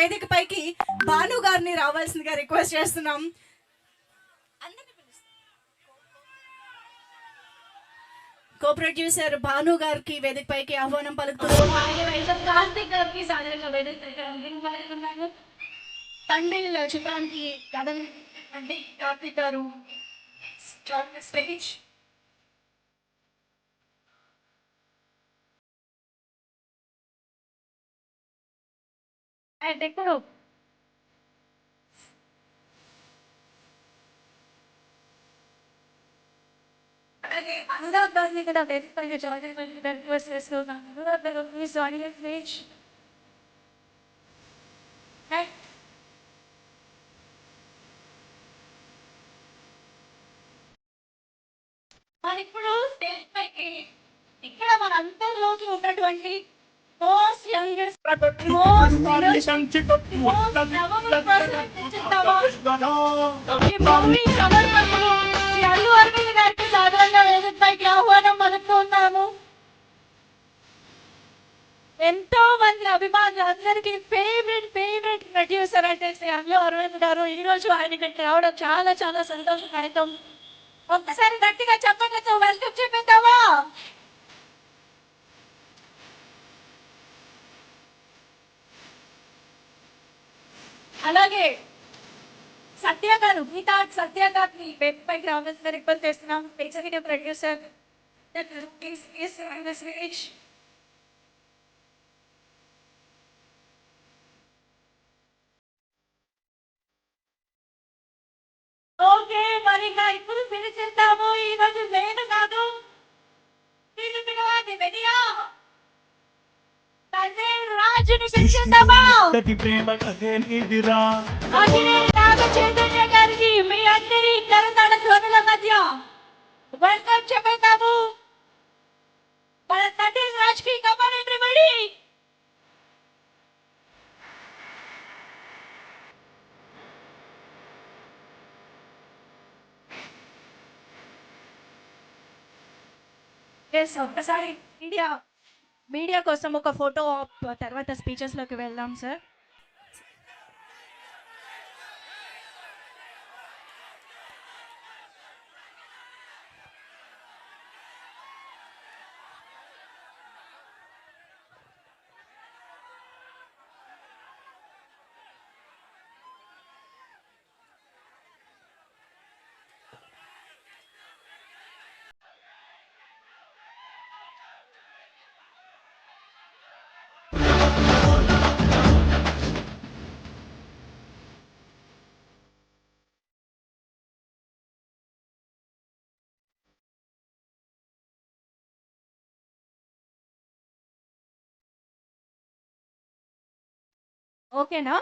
వేదిక పైకి భాను గారిని రావాల్సిందిగా రిక్వెస్ట్ చేస్తున్నాం. కో ప్రొడ్యూసర్ భాను గారికి వేదిక పైకి ఆహ్వానం పలుకుతున్నాం కార్తిక్ గారికి సాధారణ వేదిక తండ్రి చిత్రానికి కథన్ అంటే కార్తిక్ గారు స్టేజ్. అండ్ ఎక్కడో అనురాగ్ గారిని కూడా వేదిక పైన జాయిన్ అయ్యి రిక్వెస్ట్ చేస్తున్నాను అనురాగ్ గారు ప్లీజ్ జాయిన్ ప్లీజ్ మరి ఇప్పుడు అల్లు అరవింద్ గారికి సాధారణ వేదిక ఆహ్వానం పలుకుతున్నాము ఎంతో మంది అభిమానులు అందరికీ ఫేవరెట్ ఫేవరెట్ ప్రొడ్యూసర్ అంటే శ్రీ అల్లు అరవింద్ గారు. ఈ రోజు ఆయన ఇక్కడికి రావడం చాలా చాలా సంతోషకరం ఒక్కసారి గట్టిగా చెప్పండి వెల్కమ్ చెప్పేద్దామా? అలాగే సత్య గారు గీతా సత్య గారిని వెబ్ పైకి రావాల్సిన రిక్వెస్ట్ చేస్తున్నాం పిక్చర్ ప్రొడ్యూసర్ ఓకే మరి ఇప్పుడు పిలిచిస్తాము ఈ రోజు నేను కాదు నేను పిలవాలి వెనియా తండ్రి రాజుని పిలిచేద్దామా ఇంతటి ప్రేమ కథే నీదిరా నాగ చైతన్య గారికి మీ అందరి కరతాళ ధ్వనుల మధ్య వెల్కమ్ చెప్పేద్దాము మన తండ్రి రాజ్కి కమల్ ఎవ్రీబడి ఎస్ ఒక్కసారి మీడియా మీడియా కోసం ఒక ఫోటో తర్వాత స్పీచెస్లోకి వెళ్దాం సార్ ఓకేనా?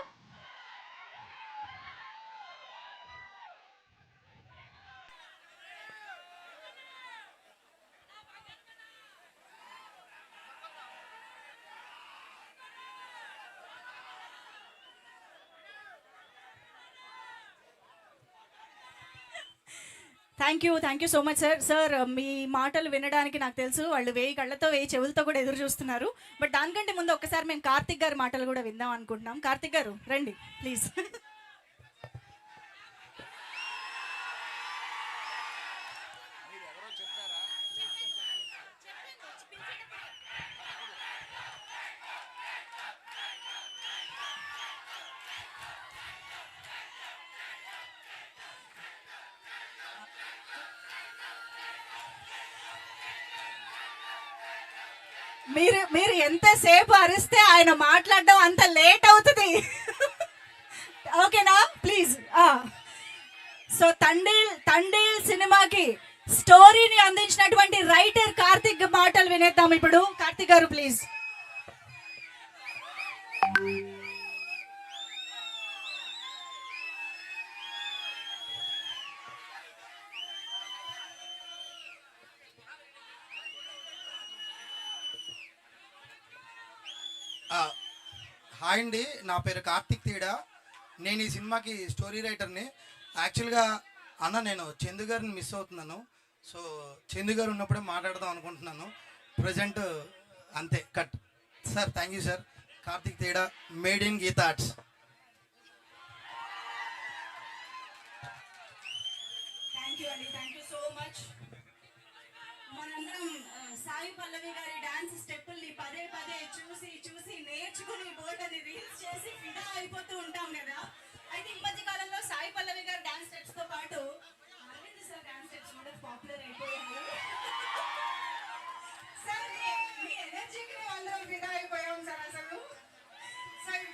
Thank you thank you so much sir sir మీ మాటలు వినడానికి నాకు తెలుసు. వాళ్ళు వేయి కళ్ళతో వేయి చెవులతో కూడా ఎదురు చూస్తున్నారు. బట్ దానికంటే ముందు ఒక్కసారి మేము కార్తిక్ గారి మాటలు కూడా విందాం అనుకుంటున్నాం. కార్తిక్ గారు రండి ప్లీజ్ మీరు మీరు ఎంతసేపు అరిస్తే ఆయన మాట్లాడడం అంత లేట్ అవుతుంది. ఓకేనా? ప్లీజ్ సో తండ్రిల్ తండ్రిల్ సినిమాకి స్టోరీని అందించినటువంటి రైటర్ కార్తిక్ మాటలు వినేద్దాం ఇప్పుడు. కార్తిక్ గారు ప్లీజ్ హాయ్ అండి నా పేరు కార్తిక్ తీడా. నేను ఈ సినిమాకి స్టోరీ రైటర్ని. యాక్చువల్గా అన్న నేను చందు గారిని మిస్ అవుతున్నాను. సో చందు గారు ఉన్నప్పుడే మాట్లాడదాం అనుకుంటున్నాను. ప్రజెంట్ అంతే cut. Sir thank you sir. Karthik తేడా made in Geetha arts. Sai Pallavi గారి డాన్స్ స్టెప్పుల్ని పదే పదే చూసి చూసి నేర్చుకుని బోర్డని రీల్స్ చేసి ఫిదా అయిపోతూ ఉంటాం కదా. అయితే ఈ మధ్య కాలంలో సాయి పల్లవి గారి డాన్స్ స్టెప్స్తో పాటు అరవింద్ సార్ డాన్స్ స్టెప్స్ కూడా పాపులర్ అయిపోయారు. సార్ మీ- ఎనర్జీకి మేము అందరం ఫిదా అయిపోయాం సార్ అసలు. సార్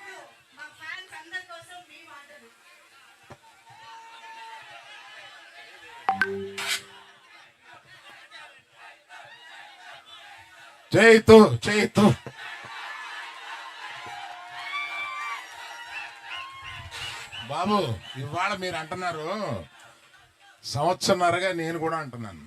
చేతు చేతు బాబు ఇవాళ మీరు అంటున్నారు. సంవత్సరన్నరగా నేను కూడా అంటున్నాను.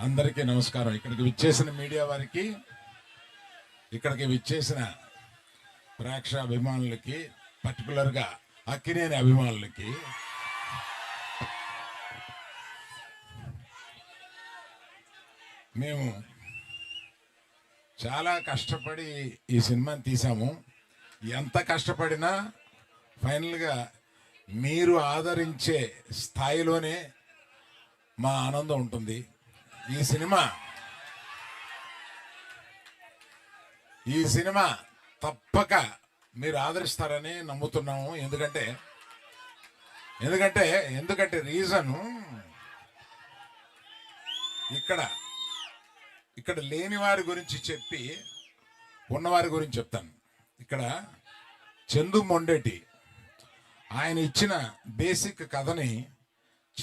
అందరికీ నమస్కారం. ఇక్కడికి విచ్చేసిన మీడియా వారికి ఇక్కడికి విచ్చేసిన ప్రేక్ష అభిమానులకి పర్టికులర్గా అక్కినేని అభిమానులకి. మేము చాలా కష్టపడి ఈ సినిమాని తీసాము ఎంత కష్టపడినా ఫైనల్గా మీరు ఆదరించే స్థాయిలోనే మా ఆనందం ఉంటుంది. ఈ సినిమా ఈ సినిమా తప్పక మీరు ఆదరిస్తారని నమ్ముతున్నాము. ఎందుకంటే ఎందుకంటే ఎందుకంటే రీజను ఇక్కడ ఇక్కడ లేని వారి గురించి చెప్పి ఉన్నవారి గురించి చెప్తాను. ఇక్కడ చందు మొండేటి ఆయన ఇచ్చిన బేసిక్ కథని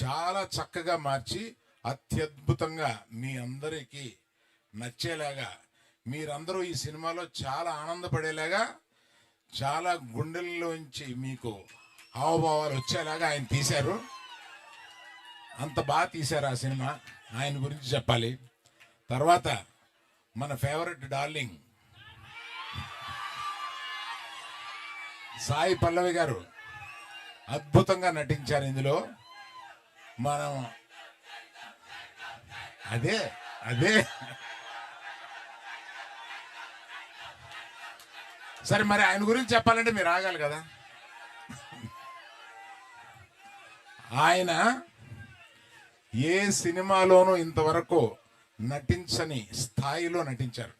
చాలా చక్కగా మార్చి అత్యద్భుతంగా మీ అందరికీ నచ్చేలాగా మీరందరూ ఈ సినిమాలో చాలా ఆనందపడేలాగా చాలా గుండెల్లోంచి మీకు హావభావాలు వచ్చేలాగా ఆయన తీశారు. అంత బాగా తీశారు ఆ సినిమా ఆయన గురించి చెప్పాలి. తర్వాత మన ఫేవరెట్ డార్లింగ్ సాయి పల్లవి గారు అద్భుతంగా నటించారు ఇందులో. మనం అదే అదే. సరే మరి ఆయన గురించి చెప్పాలంటే మీరు ఆగాలి కదా. ఆయన ఏ సినిమాలోనూ ఇంతవరకు నటించని స్థాయిలో నటించారు.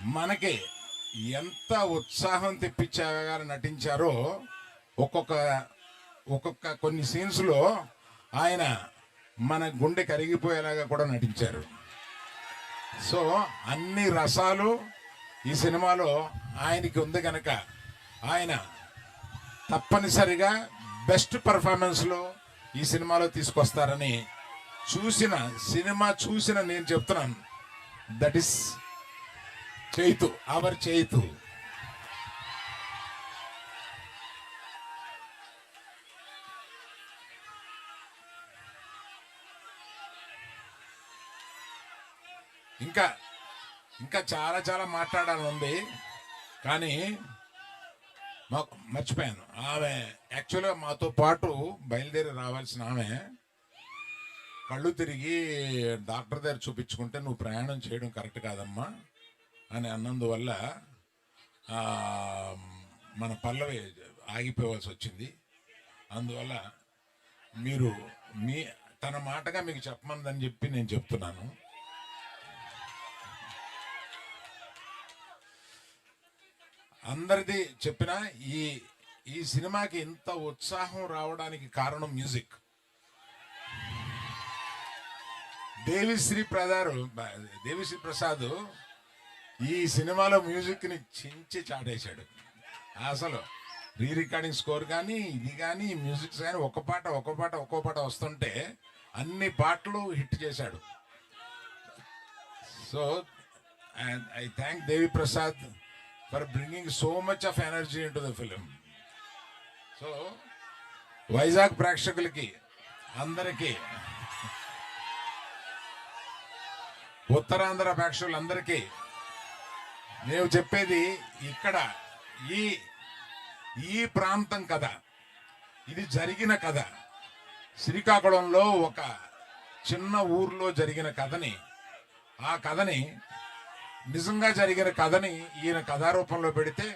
మనకి ఎంత ఉత్సాహం తెప్పించారు నటించారో ఒక్కొక్క ఒక్కొక్క కొన్ని సీన్స్లో ఆయన మన గుండె కరిగిపోయేలాగా కూడా నటించారు. సో అన్ని రసాలు ఈ సినిమాలో ఆయనకి ఉంది కనుక ఆయన తప్పనిసరిగా బెస్ట్ పర్ఫార్మెన్స్లో ఈ సినిమాలో తీసుకొస్తారని చూసిన సినిమా చూసిన నేను చెప్తున్నాను. That is Chaitu our Chaitu. ఇంకా ఇంకా చాలా చాలా మాట్లాడాలని ఉంది. కానీ మాకు మర్చిపోయాను. ఆమె యాక్చువల్గా మాతో పాటు బయలుదేరి రావాల్సిన ఆమె కళ్ళు తిరిగి డాక్టర్ దగ్గర చూపించుకుంటే నువ్వు ప్రయాణం చేయడం కరెక్ట్ కాదమ్మా అని అన్నందువల్ల మన పల్లవి ఆగిపోవాల్సి వచ్చింది. అందువల్ల మీరు మీ తన మాటగా మీకు చెప్పమందని చెప్పి నేను చెప్తున్నాను. అందరిది చెప్పిన ఈ ఈ సినిమాకి ఇంత ఉత్సాహం రావడానికి కారణం మ్యూజిక్. దేవిశ్రీ ప్రదారు దేవిశ్రీ ప్రసాద్ ఈ సినిమాలో మ్యూజిక్ని చించి చాటేశాడు. అసలు రీ రికార్డింగ్ స్కోర్ కానీ ఇది కానీ మ్యూజిక్స్ కానీ ఒక పాట ఒక పాట ఒక్కో పాట వస్తుంటే అన్ని పాటలు హిట్ చేశాడు. So I thank Devi Prasad for bringing so much of energy into the film. So Vizag ప్రేక్షకులకి అందరికీ ఉత్తరాంధ్ర ప్రేక్షకులందరికీ నేను చెప్పేది ఇక్కడ ఈ ఈ ప్రాంతం కథ ఇది జరిగిన కథ. శ్రీకాకుళంలో ఒక చిన్న ఊర్లో జరిగిన కథని ఆ కథని నిజంగా జరిగిన కథని ఈయన కథారూపంలో పెడితే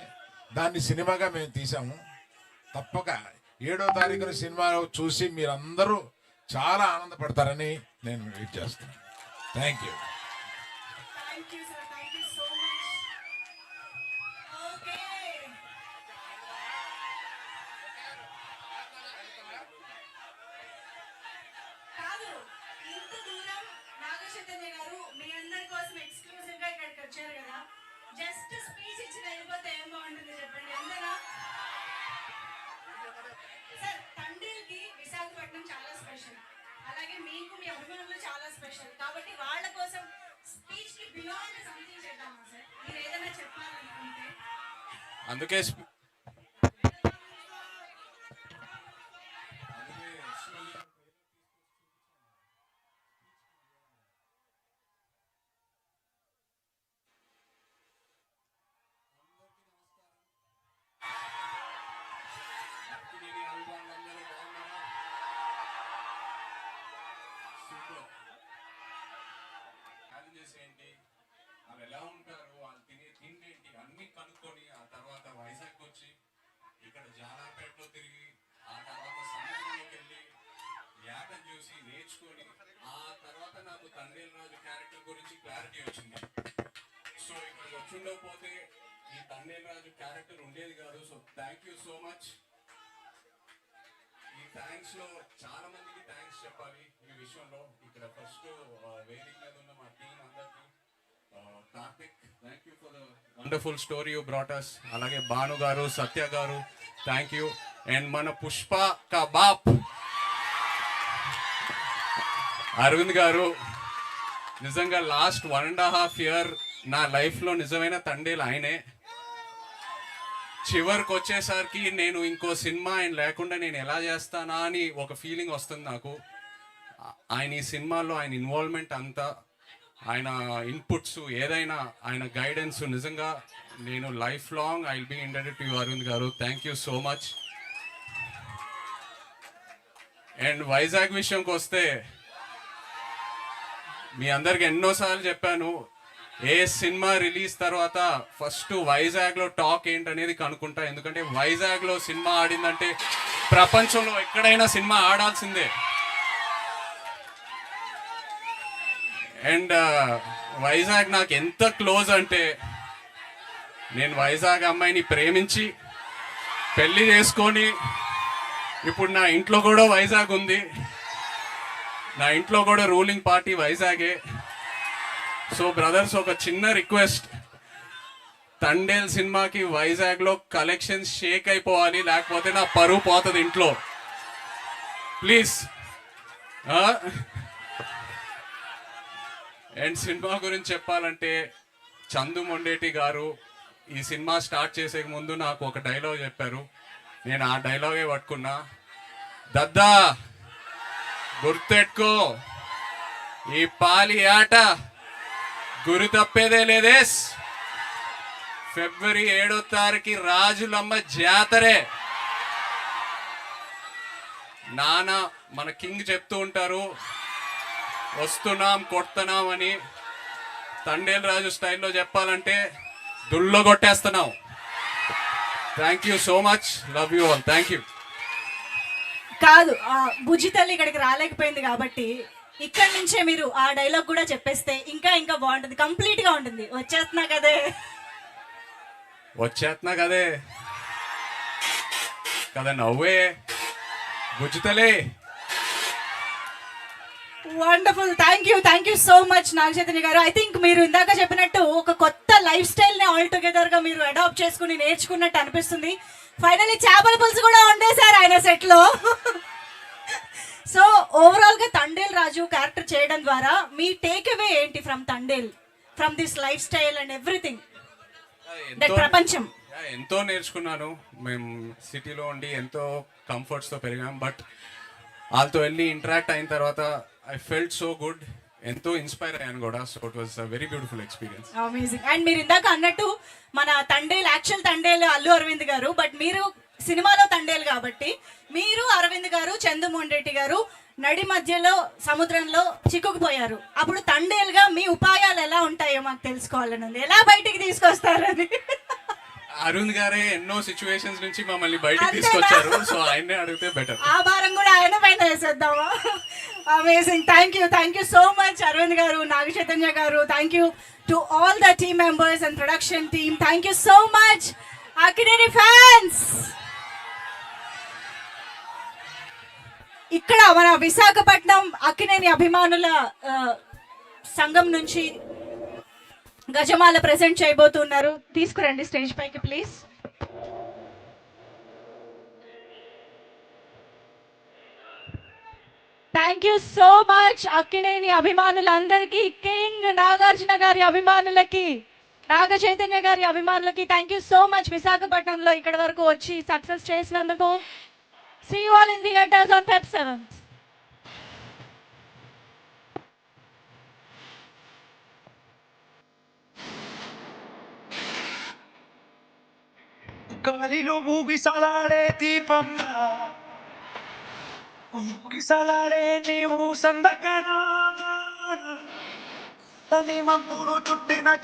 దాన్ని సినిమాగా మేము తీసాము తప్పక ఏడో తారీఖున సినిమా చూసి మీరందరూ చాలా ఆనందపడతారని నేను వెయిట్ చేస్తున్నాను. Thank you. Thank you so much okay కాదు ఇంత దూరం నాగ చైతన్య గారు మీ అందరి కోసం ఎక్స్క్లూజివ్గా ఇక్కడికి వచ్చారు కదా జస్ట్ స్పీచ్ ఇచ్చి వెళ్ళిపోతే ఏం బాగుంటుంది చెప్పండి ఎంతనా సార్ తండ్రికి విశాఖపట్నం చాలా స్పెషల్ అలాగే మీకు మీ అభిమానులు చాలా స్పెషల్ కాబట్టి వాళ్ళ కోసం స్పీచ్కి బియాండ్ సంథింగ్ చేద్దామా సార్? మీరు ఏదైనా చెప్పాలనుకుంటే. అందుకే చూసి నేర్చుకొని ఆ తర్వాత నాకు తండ్రి రాజు క్యారెక్టర్ గురించి క్లారిటీ వచ్చింది. సో ఇక్కడ వచ్చిండకపోతే ఈ తండ్రి రాజు క్యారెక్టర్ ఉండేది కాదు. So thank you so much ఈ థ్యాంక్స్లో చాలా మందికి థ్యాంక్స్ చెప్పాలి ఈ విషయంలో. ఇక్కడ ఫస్ట్ వేదిక మీద ఉన్న మా టీం అందరికి Karthik thank you for the wonderful story you brought us అలాగే భాను గారు సత్య గారు థ్యాంక్ యూ అండ్ మన పుష్ప కా బాప్. అరవింద్ గారు నిజంగా last one and half year నా లైఫ్లో నిజమైన తండేలు ఆయనే. చివరికి వచ్చేసరికి నేను ఇంకో సినిమా ఆయన లేకుండా నేను ఎలా చేస్తానా అని ఒక ఫీలింగ్ వస్తుంది నాకు. ఆయన ఈ సినిమాలో ఆయన ఇన్వాల్వ్మెంట్ అంతా ఆయన ఇన్పుట్స్ ఏదైనా ఆయన గైడెన్స్ నిజంగా నేను life long I will be indebted to Aravind గారు. Thank you so much and Vizag విషయంకి వస్తే మీ అందరికి ఎన్నోసార్లు చెప్పాను ఏ సినిమా రిలీజ్ తర్వాత ఫస్ట్ వైజాగ్లో టాక్ ఏంటనేది కనుక్కుంటా. ఎందుకంటే వైజాగ్లో సినిమా ఆడిందంటే ప్రపంచంలో ఎక్కడైనా సినిమా ఆడాల్సిందే. అండ్ వైజాగ్ నాకు ఎంత క్లోజ్ అంటే నేను వైజాగ్ అమ్మాయిని ప్రేమించి పెళ్ళి చేసుకొని ఇప్పుడు నా ఇంట్లో కూడా వైజాగ్ ఉంది. నా ఇంట్లో కూడా రూలింగ్ పార్టీ వైజాగే. సో బ్రదర్స్ ఒక చిన్న రిక్వెస్ట్. తండేల్ సినిమాకి వైజాగ్లో కలెక్షన్స్ షేక్ అయిపోవాలి లేకపోతే నా పరువు పోతుంది ఇంట్లో. ప్లీజ్. అండ్ సినిమా గురించి చెప్పాలంటే చందు మొండేటి గారు ఈ సినిమా స్టార్ట్ చేసే ముందు నాకు ఒక డైలాగ్ చెప్పారు. నేను ఆ డైలాగే పట్టుకున్నా. దద్దా! గుర్తెట్టుకో ఈ పాలి ఆట గురి తప్పేదే లేదేస్ ఫిబ్రవరి ఏడో తారీఖు రాజులమ్మ జాతరే. నాన్న మన కింగ్ చెప్తూ ఉంటారు వస్తున్నాం కొడుతున్నాం అని తండేల్ రాజు స్టైల్లో చెప్పాలంటే దుల్లో కొట్టేస్తున్నాం. Thank you so much love you all thank you కాదు ఆ బుజ్జి తల్లి ఇక్కడికి రాలేకపోయింది కాబట్టి ఇక్కడ నుంచే మీరు ఆ డైలాగ్ కూడా చెప్పేస్తే ఇంకా ఇంకా బాగుంటుంది కంప్లీట్గా ఉంటుంది. వచ్చేస్తున్నా కదే. వచ్చేస్తున్నా కదే. కదా నవ్వే. బుజ్జుతలే wonderful thank you thank you so much Naga Chaitanya గారు. ఐ థింక్ మీరు ఇందాక చెప్పినట్టు ఒక కొత్త లైఫ్ స్టైల్ని ఆల్ టుగెదర్గా మీరు అడాప్ట్ చేసుకుని నేర్చుకున్నట్టు అనిపిస్తుంది. ఫైనల్లీ చేపల పులుసు కూడా వండేశారు ఆయన సెట్లో సో ఓవరాల్గా తండేల్ రాజు క్యారెక్టర్ చేయడం ద్వారా మీ టేక్ అవే ఏంటి from Thandel? From this lifestyle and everything that ప్రపంచం. ఎంతో నేర్చుకున్నాను. మేము సిటీలో ఉండి ఎంతో కంఫర్ట్స్తో పెరిగాం. బట్ వాళ్ళతో వెళ్ళి ఇంటరాక్ట్ అయిన తర్వాత ఐ ఫెల్ట్ సో గుడ్ ఎంతో ఇన్స్పైర్ అయ్యాను కూడా. So it was very beautiful experience amazing and మీరు ఇందాక అన్నట్టు మన తండేల్ యాక్చువల్ తండేల్ అల్లు అరవింద్ గారు బట్ మీరు సినిమాలో తండేల్ కాబట్టి మీరు అరవింద్ గారు చందుమోహన్ రెడ్డి గారు నడి మధ్యలో సముద్రంలో చిక్కుకుపోయారు. అప్పుడు తండేలుగా మీ ఉపాయాలు ఎలా ఉంటాయో మాకు తెలుసుకోవాలని ఉంది. ఎలా బయటికి తీసుకొస్తారని? అరుణ్ గారే ఎన్నో సిచ్యువేషన్స్ నుంచి మమ్మల్ని బయటికి? తీసుకొచ్చారు. సో ఆయన్నే అడిగితే బెటర్ ఆ భారం కూడా ఆయన పైన వేసేద్దామా? Amazing thank you thank you so much Aravind గారు నాగ చైతన్య గారు thank you to all the team members and production team thank you so much Akkineni fans ఇక్కడ మన విశాఖపట్నం అక్కినేని అభిమానుల సంఘం నుంచి గజమాల ప్రజెంట్ చేయబోతున్నారు. తీసుకురండి స్టేజ్ పైకి please thank you so much Akkineni అభిమానులందరికీ కింగ్ నాగార్జున గారి అభిమానులకి నాగ చైతన్య గారి అభిమానులకి థ్యాంక్ యూ సో మచ్ విశాఖపట్నంలో ఇక్కడ వరకు వచ్చి సక్సెస్ చేసినందుకు see all in theatres on Feb seventh గాలిలో ఊగిసలాడే దీపంగా ముగిసలాడే నీవు సందకనా? తని మంపులు చుట్టిన